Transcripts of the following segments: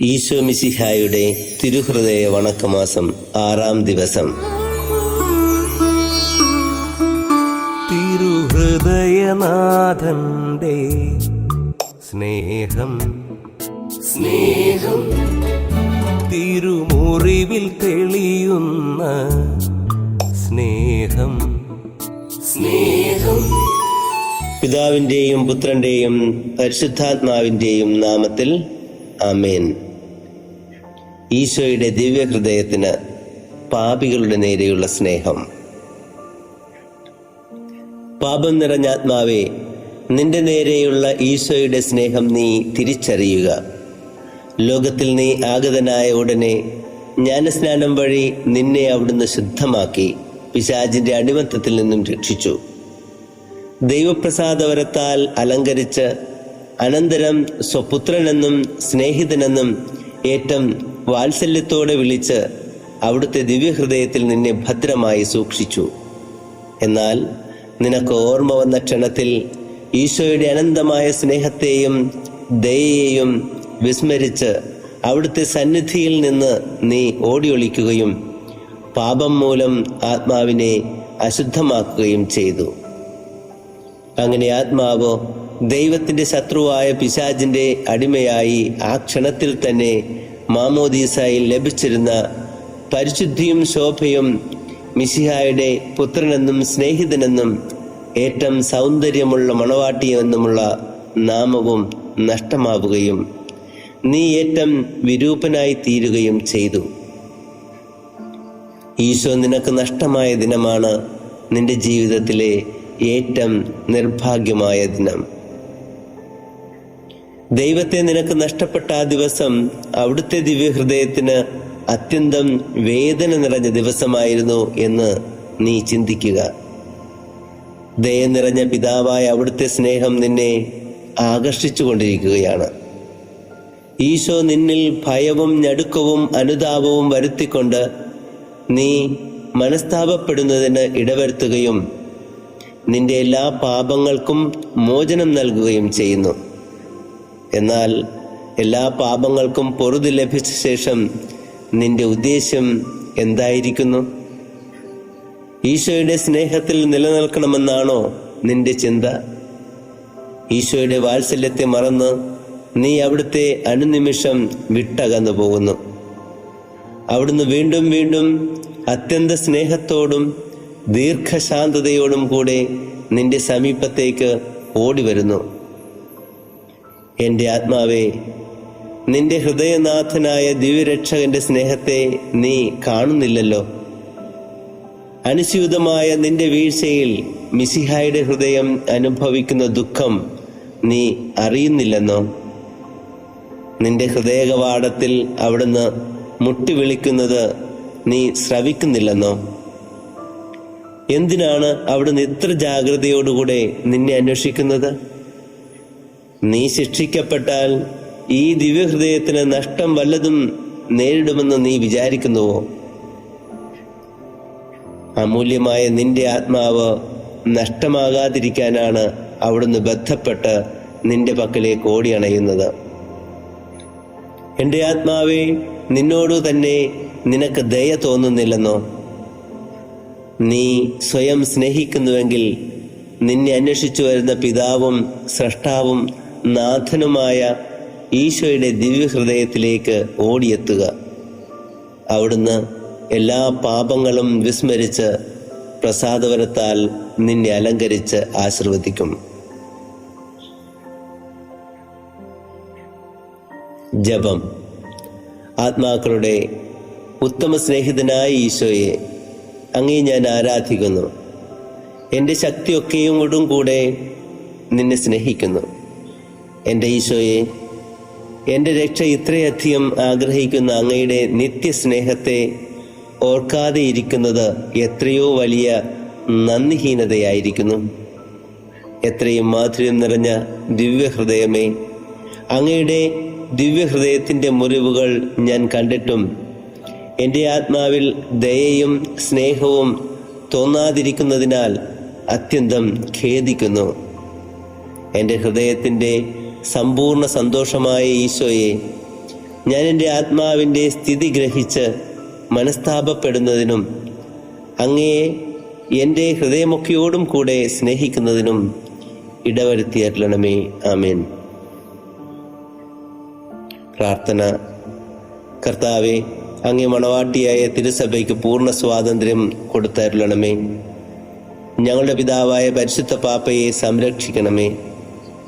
ഈശോ മിശിഹായുടെ തിരുഹൃദയ വണക്കമാസം ആറാം ദിവസം. തിരുഹൃദയനാഥന്റെ സ്നേഹം. സ്നേഹം. തിരുമുറിവിൽ തെളിയുന്ന സ്നേഹം. സ്നേഹം. പിതാവിന്റെയും പുത്രന്റെയും പരിശുദ്ധാത്മാവിന്റെയും നാമത്തിൽ ആമേൻ. ഈശോയുടെ ദിവ്യഹൃദയത്തിന് പാപികളുടെ നേരെയുള്ള സ്നേഹം. പാപം നിറഞ്ഞ ആത്മാവേ നിന്റെ നേരെയുള്ള ഈശോയുടെ സ്നേഹം നീ തിരിച്ചറിയുക. ലോകത്തിൽ നീ ആഗതനായ ഉടനെ ജ്ഞാനസ്നാനം വഴി നിന്നെ അവിടുന്ന് ശുദ്ധമാക്കി പിശാചിന്റെ അടിമത്തത്തിൽ നിന്നും രക്ഷിച്ചു. ദൈവപ്രസാദവരത്താൽ അലങ്കരിച്ച് അനന്തരം സ്വപുത്രനെന്നും സ്നേഹിതനെന്നും ഏറ്റം വാത്സല്യത്തോടെ വിളിച്ച് അവിടുത്തെ ദിവ്യഹൃദയത്തിൽ നിന്നെ ഭദ്രമായി സൂക്ഷിച്ചു. എന്നാൽ നിനക്ക് ഓർമ്മ വന്ന ക്ഷണത്തിൽ ഈശോയുടെ അനന്തമായ സ്നേഹത്തെയും ദയയെയും വിസ്മരിച്ച് അവിടുത്തെ സന്നിധിയിൽ നിന്ന് നീ ഓടിയൊളിക്കുകയും പാപം മൂലം ആത്മാവിനെ അശുദ്ധമാക്കുകയും ചെയ്തു. അങ്ങനെ ആത്മാവ് ദൈവത്തിന്റെ ശത്രുവായ പിശാജിന്റെ അടിമയായി ആ ക്ഷണത്തിൽ തന്നെ മാമോദീസായിൽ ലഭിച്ചിരുന്ന പരിശുദ്ധിയും ശോഭയും മിശിഹായുടെ പുത്രനെന്നും സ്നേഹിതനെന്നും ഏറ്റവും സൗന്ദര്യമുള്ള മണവാട്ടിയെന്നുമുള്ള നാമവും നഷ്ടമാവുകയും നീ ഏറ്റം വിരൂപനായി തീരുകയും ചെയ്തു. ഈശോ നിനക്ക് നഷ്ടമായ ദിനമാണ് നിന്റെ ജീവിതത്തിലെ ഏറ്റവും നിർഭാഗ്യമായ ദിനം. ദൈവത്തെ നിനക്ക് നഷ്ടപ്പെട്ട ആ ദിവസം അവിടുത്തെ ദിവ്യഹൃദയത്തിന് അത്യന്തം വേദന നിറഞ്ഞ ദിവസമായിരുന്നു എന്ന് നീ ചിന്തിക്കുക. ദയ നിറഞ്ഞ പിതാവായ അവിടുത്തെ സ്നേഹം നിന്നെ ആകർഷിച്ചു കൊണ്ടിരിക്കുകയാണ് ഈശോ നിന്നിൽ ഭയവും ഞടുക്കവും അനുതാപവും വരുത്തിക്കൊണ്ട് നീ മനസ്താപപ്പെടുന്നതിന് ഇടവരുത്തുകയും നിന്റെ എല്ലാ പാപങ്ങൾക്കും മോചനം നൽകുകയും ചെയ്യുന്നു. എന്നാൽ എല്ലാ പാപങ്ങൾക്കും പൊറുതി ലഭിച്ച ശേഷം നിന്റെ ഉദ്ദേശ്യം എന്തായിരിക്കുന്നു? ഈശോയുടെ സ്നേഹത്തിൽ നിലനിൽക്കണമെന്നാണോ നിന്റെ ചിന്ത? ഈശോയുടെ വാത്സല്യത്തെ മറന്ന് നീ അവിടുത്തെ അനുനിമിഷം വിട്ടകന്നു പോകുന്നു. അവിടുന്ന് വീണ്ടും വീണ്ടും അത്യന്ത സ്നേഹത്തോടും ദീർഘശാന്തതയോടും കൂടെ നിന്റെ സമീപത്തേക്ക് ഓടി വരുന്നു എന്റെ ആത്മാവേ നിന്റെ ഹൃദയനാഥനായ ദിവ്യരക്ഷകന്റെ സ്നേഹത്തെ നീ കാണുന്നില്ലല്ലോ. അനുസ്യൂതമായ നിന്റെ വീഴ്ചയിൽ മിസിഹായുടെ ഹൃദയം അനുഭവിക്കുന്ന ദുഃഖം നീ അറിയുന്നില്ലെന്നോ? നിന്റെ ഹൃദയകവാടത്തിൽ അവിടുന്ന് മുട്ടി വിളിക്കുന്നത് നീ ശ്രവിക്കുന്നില്ലെന്നോ എന്തിനാണ് അവിടുന്ന് ഇത്ര ജാഗ്രതയോടുകൂടെ നിന്നെ അന്വേഷിക്കുന്നത്? നീ ശിക്ഷിക്കപ്പെട്ടാൽ ഈ ദിവ്യഹൃദയത്തിന് നഷ്ടം വല്ലതും നേരിടുമെന്ന് നീ വിചാരിക്കുന്നുവോ അമൂല്യമായ നിന്റെ ആത്മാവ് നഷ്ടമാകാതിരിക്കാനാണ് അവിടുന്ന് ബന്ധപ്പെട്ട് നിന്റെ പക്കലേക്ക് ഓടിയണയുന്നത്. എന്റെ ആത്മാവേ നിന്നോട് തന്നെ നിനക്ക് ദയ തോന്നുന്നില്ലെന്നോ? നീ സ്വയം സ്നേഹിക്കുന്നുവെങ്കിൽ നിന്നെ അന്വേഷിച്ചു വരുന്ന പിതാവും സ്രഷ്ടാവും നാഥനുമായ ഈശോയുടെ ദിവ്യഹൃദയത്തിലേക്ക് ഓടിയെത്തുക. അവിടുന്ന് എല്ലാ പാപങ്ങളും വിസ്മരിച്ച് പ്രസാദവരത്താൽ നിന്നെ അലങ്കരിച്ച് ആശീർവദിക്കും. ജപം. ആത്മാക്കളുടെ ഉത്തമ സ്നേഹിതനായ ഈശോയെ അങ്ങേ ഞാൻ ആരാധിക്കുന്നു. എന്റെ ശക്തിയൊക്കെയും കൂടെ നിന്നെ സ്നേഹിക്കുന്നു. എന്റെ ഈശോയെ എന്റെ രക്ഷ ഇത്രയധികം ആഗ്രഹിക്കുന്ന അങ്ങയുടെ നിത്യസ്നേഹത്തെ ഓർക്കാതെ ഇരിക്കുന്നത് എത്രയോ വലിയ നന്ദിഹീനതയായിരിക്കുന്നു. എത്രയും മാധുര്യം നിറഞ്ഞ ദിവ്യഹൃദയമേ അങ്ങയുടെ ദിവ്യഹൃദയത്തിന്റെ മുറിവുകൾ ഞാൻ കണ്ടിട്ടും എന്റെ ആത്മാവിൽ ദയയും സ്നേഹവും തോന്നാതിരിക്കുന്നതിനാൽ അത്യന്തം ഖേദിക്കുന്നു. എന്റെ ഹൃദയത്തിന്റെ സമ്പൂർണ സന്തോഷമായ ഈശോയെ ഞാൻ എന്റെ ആത്മാവിന്റെ സ്ഥിതി ഗ്രഹിച്ച് മനസ്താപപ്പെടുന്നതിനും അങ്ങയെ എന്റെ ഹൃദയമൊക്കെയോടും കൂടെ സ്നേഹിക്കുന്നതിനും ഇടവരുത്തിയരണമേ ആമേൻ. പ്രാർത്ഥന. കർത്താവെ അങ്ങേ മണവാട്ടിയായ തിരുസഭയ്ക്ക് പൂർണ സ്വാതന്ത്ര്യം കൊടുത്തരുളണമേ. ഞങ്ങളുടെ പിതാവായ പരിശുദ്ധ പാപ്പയെ സംരക്ഷിക്കണമേ.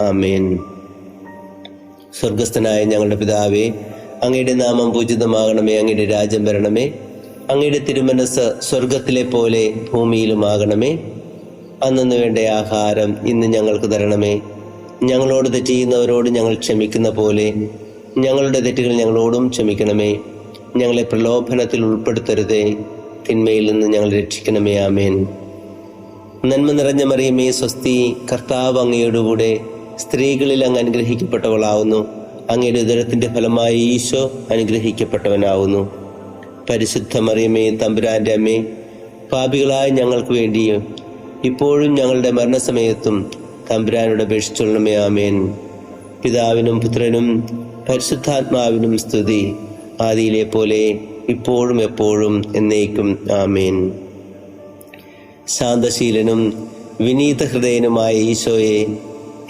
ആമേൻ. സ്വർഗസ്ഥനായ ഞങ്ങളുടെ പിതാവേ അങ്ങയുടെ നാമം പൂജിതമാകണമേ അങ്ങയുടെ രാജ്യം വരണമേ അങ്ങയുടെ തിരുമനസ് സ്വർഗത്തിലെ പോലെ ഭൂമിയിലുമാകണമേ അന്നു വേണ്ട ആഹാരം ഇന്ന് ഞങ്ങൾക്ക് തരണമേ. ഞങ്ങളോട് തെറ്റ് ഞങ്ങൾ ക്ഷമിക്കുന്ന പോലെ ഞങ്ങളുടെ തെറ്റുകൾ ഞങ്ങളോടും ക്ഷമിക്കണമേ. ഞങ്ങളെ പ്രലോഭനത്തിൽ ഉൾപ്പെടുത്തരുതേ തിന്മയിൽ നിന്ന് ഞങ്ങൾ രക്ഷിക്കണമേ ആമേൻ. നന്മ നിറഞ്ഞ മറിയമേ സ്വസ്തി കർത്താവ് അങ്ങയോടുകൂടെ സ്ത്രീകളിൽ അങ്ങ് അനുഗ്രഹിക്കപ്പെട്ടവളാവുന്നു. അങ്ങയുടെ ഉദരത്തിന്റെ ഫലമായി ഈശോ അനുഗ്രഹിക്കപ്പെട്ടവനാവുന്നു. പരിശുദ്ധ മറിയമേ തമ്പുരാന്റെ അമ്മേ പാപികളായ ഞങ്ങൾക്ക് വേണ്ടിയും ഇപ്പോഴും ഞങ്ങളുടെ മരണസമയത്തും തമ്പുരാനോട് അപേക്ഷിച്ചുള്ളമേ ആമേൻ. പിതാവിനും പുത്രനും പരിശുദ്ധാത്മാവിനും സ്തുതി. ആദിയിലെ പോലെ ഇപ്പോഴും എപ്പോഴും എന്നേക്കും ആമേൻ. ശാന്തശീലനും വിനീത ഹൃദയനുമായ ഈശോയെ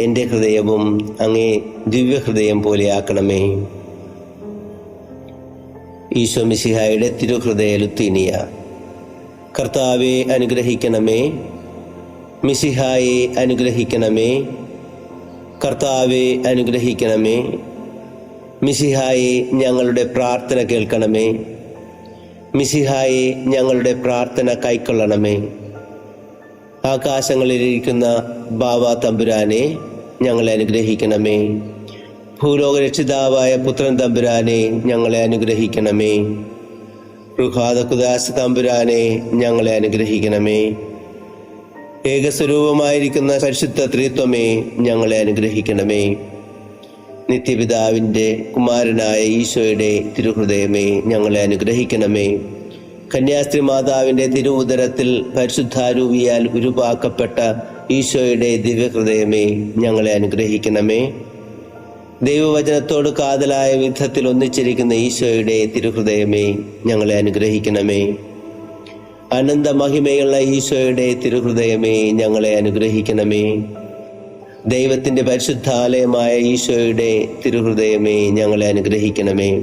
എന്റെ ഹൃദയവും അങ്ങേ ദിവ്യഹൃദയം പോലെയാക്കണമേ ഈശോ മിശിഹായുടെ തിരുഹൃദയ ലുത്തീനിയ കർത്താവെ അനുഗ്രഹിക്കണമേ. മിസിഹായെ അനുഗ്രഹിക്കണമേ. കർത്താവെ അനുഗ്രഹിക്കണമേ. മിസിഹായെ ഞങ്ങളുടെ പ്രാർത്ഥന കേൾക്കണമേ. മിസിഹായെ ഞങ്ങളുടെ പ്രാർത്ഥന കൈക്കൊള്ളണമേ. ആകാശങ്ങളിലിരിക്കുന്ന ബാബ തമ്പുരാനെ ഞങ്ങളെ അനുഗ്രഹിക്കണമേ. ഭൂലോക രക്ഷിതാവായ പുത്രൻ തമ്പുരാനെ ഞങ്ങളെ അനുഗ്രഹിക്കണമേ. റുഹാദകുദാസ് തമ്പുരാനെ ഞങ്ങളെ അനുഗ്രഹിക്കണമേ. ഏകസ്വരൂപമായിരിക്കുന്ന പരിശുദ്ധ ത്രിത്വമേ ഞങ്ങളെ അനുഗ്രഹിക്കണമേ. നിത്യപിതാവിന്റെ കുമാരനായ ഈശോയുടെ തിരുഹൃദയമേ ഞങ്ങളെ അനുഗ്രഹിക്കണമേ. കന്യാസ്ത്രീ മാതാവിന്റെ തിരുവുദരത്തിൽ പരിശുദ്ധാരൂപിയാൽ ഉരുവാക്കപ്പെട്ട ഈശോയുടെ ദിവ്യഹൃദയമേ ഞങ്ങളെ അനുഗ്രഹിക്കണമേ. ദൈവവചനത്തോട് കാതലായ വിധത്തിൽ ഒന്നിച്ചിരിക്കുന്ന ഈശോയുടെ തിരുഹൃദയമേ ഞങ്ങളെ അനുഗ്രഹിക്കണമേ. അനന്ത മഹിമയുള്ള ഈശോയുടെ തിരുഹൃദയമേ ഞങ്ങളെ അനുഗ്രഹിക്കണമേ. ദൈവത്തിന്റെ പരിശുദ്ധാലയമായ ഈശോയുടെ തിരുഹൃദയമേ ഞങ്ങളെ അനുഗ്രഹിക്കണമേ.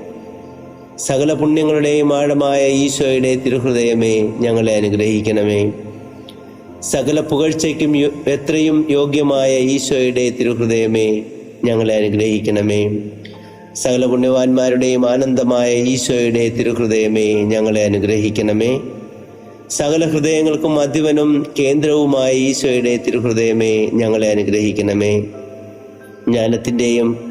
സകല പുണ്യങ്ങളുടെയും ആഴമായ ഈശോയുടെ തിരുഹൃദയമേ ഞങ്ങളെ അനുഗ്രഹിക്കണമേ. സകല പുകഴ്ചയ്ക്കും എത്രയും യോഗ്യമായ ഈശോയുടെ തിരുഹൃദയമേ ഞങ്ങളെ അനുഗ്രഹിക്കണമേ. സകല പുണ്യവാന്മാരുടെയും ആനന്ദമായ ഈശോയുടെ തിരുഹൃദയമേ ഞങ്ങളെ അനുഗ്രഹിക്കണമേ. സകല ഹൃദയങ്ങൾക്കും അധിപനും കേന്ദ്രവുമായ ഈശോയുടെ തിരുഹൃദയമേ ഞങ്ങളെ അനുഗ്രഹിക്കണമേ. ജ്ഞാനത്തിന്റെയും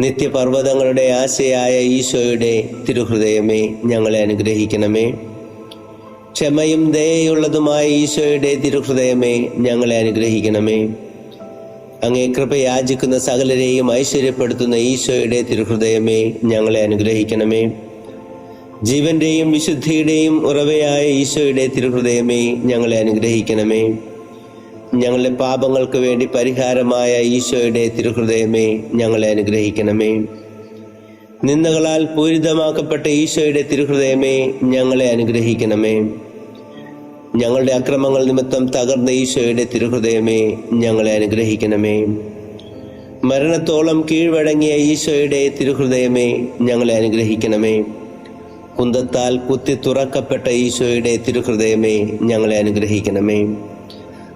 നിത്യപർവതങ്ങളുടെ ആശയായ ഈശോയുടെ തിരുഹൃദയമേ ഞങ്ങളെ അനുഗ്രഹിക്കണമേ. ക്ഷമയും ദയയുള്ളതുമായ ഈശോയുടെ തിരുഹൃദയമേ ഞങ്ങളെ അനുഗ്രഹിക്കണമേ. അങ്ങേ കൃപ യാചിക്കുന്ന സകലരെയും ഐശ്വര്യപ്പെടുത്തുന്ന ഈശോയുടെ തിരുഹൃദയമേ ഞങ്ങളെ അനുഗ്രഹിക്കണമേ. ജീവന്റെയും വിശുദ്ധിയുടെയും ഉറവയായ ഈശോയുടെ തിരുഹൃദയമേ ഞങ്ങളെ അനുഗ്രഹിക്കണമേ. ഞങ്ങളുടെ പാപങ്ങൾക്ക് വേണ്ടി പരിഹാരമായ ഈശോയുടെ തിരുഹൃദയമേ ഞങ്ങളെ അനുഗ്രഹിക്കണമേ. നിന്ദകളാൽ പൂരിതമാക്കപ്പെട്ട ഈശോയുടെ തിരുഹൃദയമേ ഞങ്ങളെ അനുഗ്രഹിക്കണമേ. ഞങ്ങളുടെ അക്രമങ്ങൾ നിമിത്തം തകർന്ന ഈശോയുടെ തിരുഹൃദയമേ ഞങ്ങളെ അനുഗ്രഹിക്കണമേ. മരണത്തോളം കീഴ്വഴങ്ങിയ ഈശോയുടെ തിരുഹൃദയമേ ഞങ്ങളെ അനുഗ്രഹിക്കണമേ. കുന്തത്താൽ കുത്തി തുറക്കപ്പെട്ട ഈശോയുടെ തിരുഹൃദയമേ ഞങ്ങളെ അനുഗ്രഹിക്കണമേ.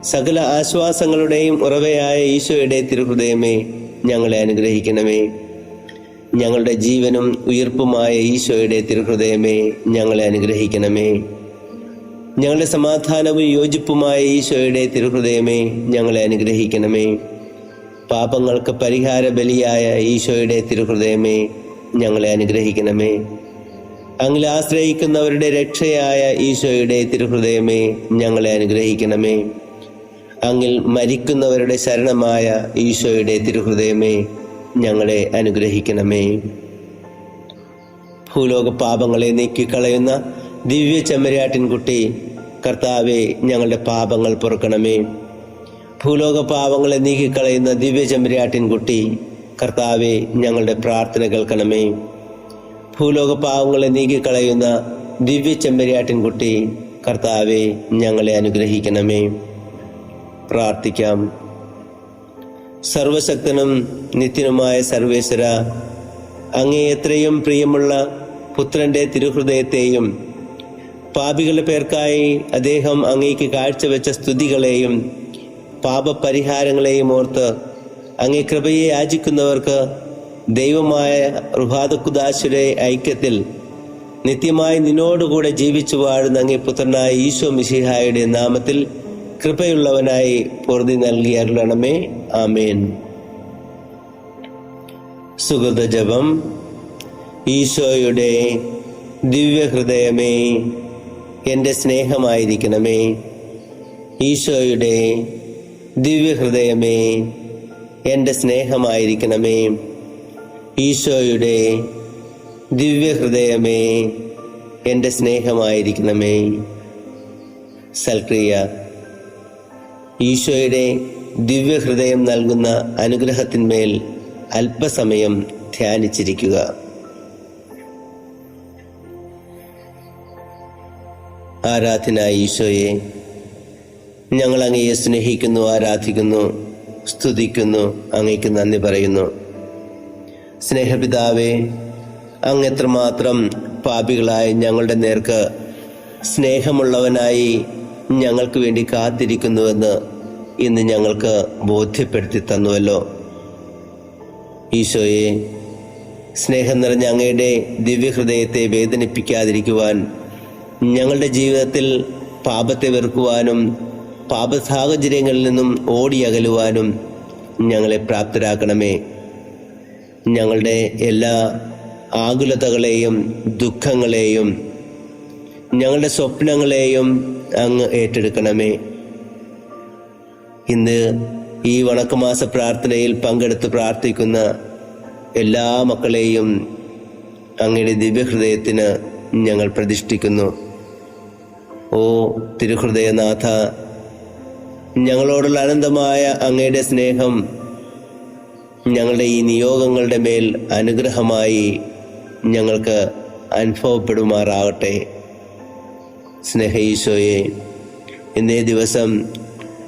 സകല ആശ്വാസങ്ങളുടെയും ഉറവയായ ഈശോയുടെ തിരുഹൃദയമേ ഞങ്ങളെ അനുഗ്രഹിക്കണമേ. ഞങ്ങളുടെ ജീവനും ഉയർപ്പുമായ ഈശോയുടെ തിരുഹൃദയമേ ഞങ്ങളെ അനുഗ്രഹിക്കണമേ. ഞങ്ങളുടെ സമാധാനവും യോജിപ്പുമായ ഈശോയുടെ തിരുഹൃദയമേ ഞങ്ങളെ അനുഗ്രഹിക്കണമേ. പാപങ്ങൾക്ക് പരിഹാര ബലിയായ ഈശോയുടെ തിരുഹൃദയമേ ഞങ്ങളെ അനുഗ്രഹിക്കണമേ. അങ്ങിൽ ആശ്രയിക്കുന്നവരുടെ രക്ഷയായ ഈശോയുടെ തിരുഹൃദയമേ ഞങ്ങളെ അനുഗ്രഹിക്കണമേ. അങ്ങിൽ മരിക്കുന്നവരുടെ ശരണമായ ഈശോയുടെ തിരുഹൃദയമേ ഞങ്ങളെ അനുഗ്രഹിക്കണമേ. ഭൂലോക പാപങ്ങളെ നീക്കിക്കളയുന്ന ദിവ്യ ചെമ്മരിയാട്ടിൻകുട്ടി കർത്താവെ ഞങ്ങളുടെ പാപങ്ങൾ പൊറുക്കണമേ. ഭൂലോക പാപങ്ങളെ നീക്കിക്കളയുന്ന ദിവ്യ ചെമ്മരിയാട്ടിൻകുട്ടി കർത്താവെ ഞങ്ങളുടെ പ്രാർത്ഥന കേൾക്കണമേ. ഭൂലോക പാവങ്ങളെ നീക്കിക്കളയുന്ന ദിവ്യ ചെമ്മരിയാട്ടിൻകുട്ടി കർത്താവെ ഞങ്ങളെ അനുഗ്രഹിക്കണമേ. പ്രാർത്ഥിക്കാം. സർവശക്തനും നിത്യനുമായ സർവേശ്വര അങ്ങേ എത്രയും പ്രിയമുള്ള പുത്രന്റെ തിരുഹൃദയത്തെയും പാപികളുടെ പേർക്കായി അദ്ദേഹം അങ്ങേക്ക് കാഴ്ചവെച്ച സ്തുതികളെയും പാപപരിഹാരങ്ങളെയും ഓർത്ത് അങ്ങേ കൃപയെ യാചിക്കുന്നവർക്ക് ദൈവമായ റുഹാദക്കുദാശുരെ ഐക്യത്തിൽ നിത്യമായി നിന്നോടുകൂടെ ജീവിച്ചു വാഴുന്ന അങ്ങേ പുത്രനായ ഈശോ മിശിഹായുടെ നാമത്തിൽ കൃപയുള്ളവനായി പൊറുതി നൽകിയരുളണമേ ആമേൻ. സുഹൃത ജപം ഈശോയുടെ ദിവ്യഹൃദയമേ എന്റെ സ്നേഹമായിരിക്കണമേ. ഈശോയുടെ ദിവ്യഹൃദയമേ എന്റെ സ്നേഹമായിരിക്കണമേ. ഈശോയുടെ ദിവ്യഹൃദയമേ എന്റെ സ്നേഹമായിരിക്കണമേ. സൽക്രിയ. ഈശോയുടെ ദിവ്യഹൃദയം നൽകുന്ന അനുഗ്രഹത്തിന്മേൽ അല്പസമയം ധ്യാനിച്ചിരിക്കുക. ആരാധന ഈശോയെ ഞങ്ങൾ അങ്ങയെ സ്നേഹിക്കുന്നു ആരാധിക്കുന്നു സ്തുതിക്കുന്നു അങ്ങയ്ക്ക് നന്ദി പറയുന്നു. സ്നേഹപിതാവേ അങ്ങ് എത്രമാത്രം പാപികളായ ഞങ്ങളുടെ നേർക്ക് സ്നേഹമുള്ളവനായി ഞങ്ങൾക്ക് വേണ്ടി കാത്തിരിക്കുന്നുവെന്ന് ഇന്ന് ഞങ്ങൾക്ക് ബോധ്യപ്പെടുത്തി തന്നുവല്ലോ. ഈശോയെ സ്നേഹം നിറഞ്ഞ അങ്ങയുടെ ദിവ്യഹൃദയത്തെ വേദനിപ്പിക്കാതിരിക്കുവാൻ ഞങ്ങളുടെ ജീവിതത്തിൽ പാപത്തെ വെറുക്കുവാനും പാപ സാഹചര്യങ്ങളിൽ നിന്നും ഓടിയകലുവാനും ഞങ്ങളെ പ്രാപ്തരാക്കണമേ. ഞങ്ങളുടെ എല്ലാ ആകുലതകളെയും ദുഃഖങ്ങളെയും ഞങ്ങളുടെ സ്വപ്നങ്ങളെയും അങ്ങ് ഏറ്റെടുക്കണമേ. ഇന്ന് ഈ വണക്കമാസ പ്രാർത്ഥനയിൽ പങ്കെടുത്ത് പ്രാർത്ഥിക്കുന്ന എല്ലാ മക്കളെയും അങ്ങയുടെ ദിവ്യഹൃദയത്തിന് ഞങ്ങൾ പ്രതിഷ്ഠിക്കുന്നു. ഓ തിരുഹൃദയനാഥ ഞങ്ങളോടുള്ള അനന്തമായ അങ്ങയുടെ സ്നേഹം ഞങ്ങളുടെ ഈ നിയോഗങ്ങളുടെ മേൽ അനുഗ്രഹമായി ഞങ്ങൾക്ക് അനുഭവപ്പെടുമാറാകട്ടെ. സ്നേഹ ഇന്നേ ദിവസം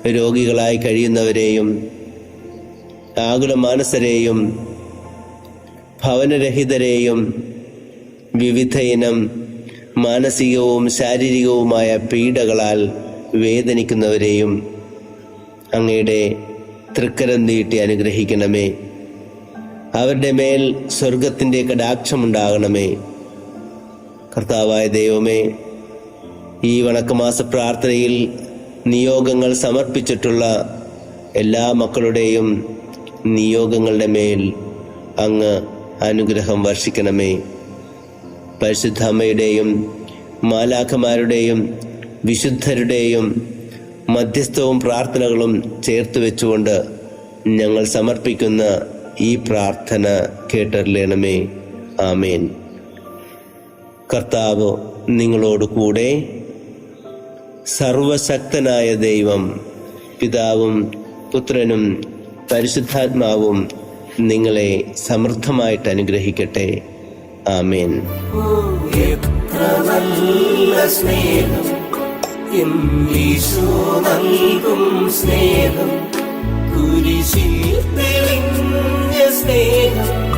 രോഗികളായി കഴിയുന്നവരെയും ആകുല മാനസരെയും ഭവനരഹിതരെയും വിവിധ ഇനം മാനസികവും ശാരീരികവുമായ പീഡകളാൽ വേദനിക്കുന്നവരെയും അങ്ങയുടെ തൃക്കരം നീട്ടി അനുഗ്രഹിക്കണമേ. അവരുടെ മേൽ സ്വർഗത്തിന്റെ കടാക്ഷമുണ്ടാകണമേ കർത്താവായ ദൈവമേ ഈ വണക്കമാസ പ്രാർത്ഥനയിൽ നിയോഗങ്ങൾ സമർപ്പിച്ചിട്ടുള്ള എല്ലാ മക്കളുടെയും നിയോഗങ്ങളുടെ മേൽ അങ്ങ് അനുഗ്രഹം വർഷിക്കണമേ. പരിശുദ്ധമ്മയുടെയും മാലാഖമാരുടെയും വിശുദ്ധരുടെയും മധ്യസ്ഥവും പ്രാർത്ഥനകളും ചേർത്ത് വെച്ചുകൊണ്ട് ഞങ്ങൾ സമർപ്പിക്കുന്ന ഈ പ്രാർത്ഥന കേട്ടറിയണമേ ആമേൻ. കർത്താവ് നിങ്ങളോട് കൂടെ സർവശക്തനായ ദൈവം പിതാവും പുത്രനും പരിശുദ്ധാത്മാവും നിങ്ങളെ സമൃദ്ധമായിട്ട് അനുഗ്രഹിക്കട്ടെ. ആമേൻ. സ്നേഹം നൽകും സ്നേഹം സ്നേഹം